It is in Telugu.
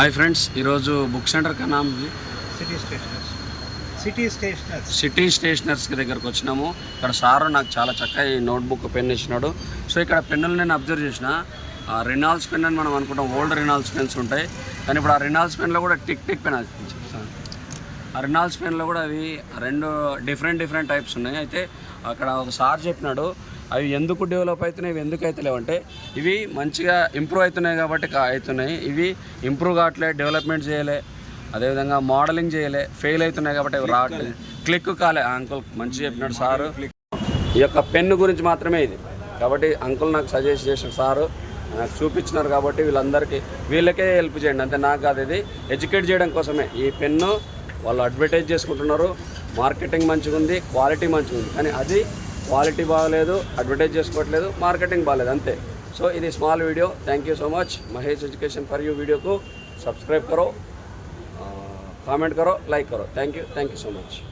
హాయ్ ఫ్రెండ్స్ ఈరోజు బుక్ సెంటర్ కా నామ్ G? City stationers city stationers city స్టేషనర్స్కి దగ్గరకు వచ్చినాము. ఇక్కడ సారు నాకు చాలా చక్కగా ఈ నోట్బుక్ పెన్ ఇచ్చినాడు. సో ఇక్కడ పెన్నులు నేను అబ్జర్వ్ చేసిన. ఆ రినాల్స్ పెన్ అని మనం అనుకుంటాం. ఓల్డ్ రినాల్స్ పెన్స్ ఉంటాయి. కానీ ఇప్పుడు ఆ రినాల్స్ పెన్లో కూడా టిక్ టిక్ పెన్ అరినాల్స్ పెన్లో కూడా అవి రెండు డిఫరెంట్ డిఫరెంట్ టైప్స్ ఉన్నాయి. అయితే అక్కడ ఒక సార్ చెప్పినాడు అవి ఎందుకు డెవలప్ అవుతున్నాయి ఇవి ఎందుకు అవుతలేవు అంటే ఇవి మంచిగా ఇంప్రూవ్ అవుతున్నాయి కాబట్టి అవుతున్నాయి. ఇవి ఇంప్రూవ్ కావట్లే డెవలప్మెంట్ చేయలే అదేవిధంగా మోడలింగ్ చేయలే ఫెయిల్ అవుతున్నాయి కాబట్టి అవి రావట్లేదు క్లిక్ కాలే. ఆ అంకుల్ మంచిగా చెప్పినాడు సారు. ఈ యొక్క పెన్ను గురించి మాత్రమే ఇది. కాబట్టి అంకుల్ నాకు సజెస్ట్ చేసిన సారు నాకు చూపించినారు కాబట్టి వీళ్ళందరికీ వీళ్ళకే హెల్ప్ చేయండి. అంతే నాకు కాదు ఇది. ఎడ్యుకేట్ చేయడం కోసమే. ఈ పెన్ను వాళ్ళు అడ్వర్టైజ్ చేసుకుంటున్నారు మార్కెటింగ్ మంచిగా ఉంది క్వాలిటీ మంచిగా ఉంది కానీ అది క్వాలిటీ బాగలేదు అడ్వర్టైజ్ చేసుకోవట్లేదు మార్కెటింగ్ బాగలేదు అంతే సో ఇది small video thank you so much Mahesh education for you video को सब्सक्राइब करो कमेंट करो लाइक करो thank you thank you so much